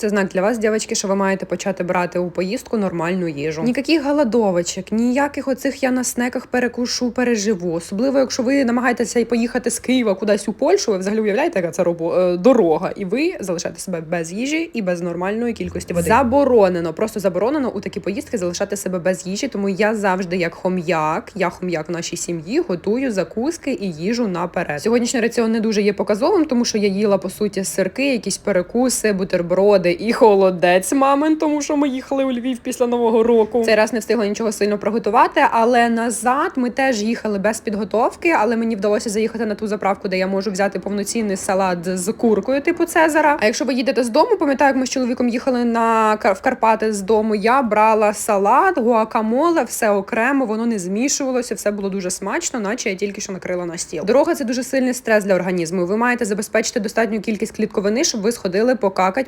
Це знак для вас, дівчатки, що ви маєте почати брати у поїздку нормальну їжу. Ніяких голодовочок, ніяких оцих я на снеках перекушу, переживу. Особливо, якщо ви намагаєтеся поїхати з Києва кудись у Польщу, ви взагалі уявляєте, яка це робо... е, дорога, і ви залишаєте себе без їжі і без нормальної кількості води. Заборонено, просто заборонено у такі поїздки залишати себе без їжі. Тому я завжди, як хом'як, я хом'як в нашій сім'ї, готую закуски і їжу наперед. Сьогоднішній раціон не дуже є показовим, тому що я їла по суті сирки, якісь перекуси, бутерброди і холодець мамин, тому що ми їхали у Львів після нового року. Цей раз не встигла нічого сильно приготувати, але назад ми теж їхали без підготовки. Але мені вдалося заїхати на ту заправку, де я можу взяти повноцінний салат з куркою, типу Цезара. А якщо ви їдете з дому, пам'ятаю, як ми з чоловіком їхали на в Карпати з дому. Я брала салат, гуакамоле, все окремо, воно не змішувалося, все було дуже смачно, наче я тільки що накрила на стіл. Дорога це дуже сильний стрес для організму. Ви маєте забезпечити достатню кількість клітковини, щоб ви сходили покакать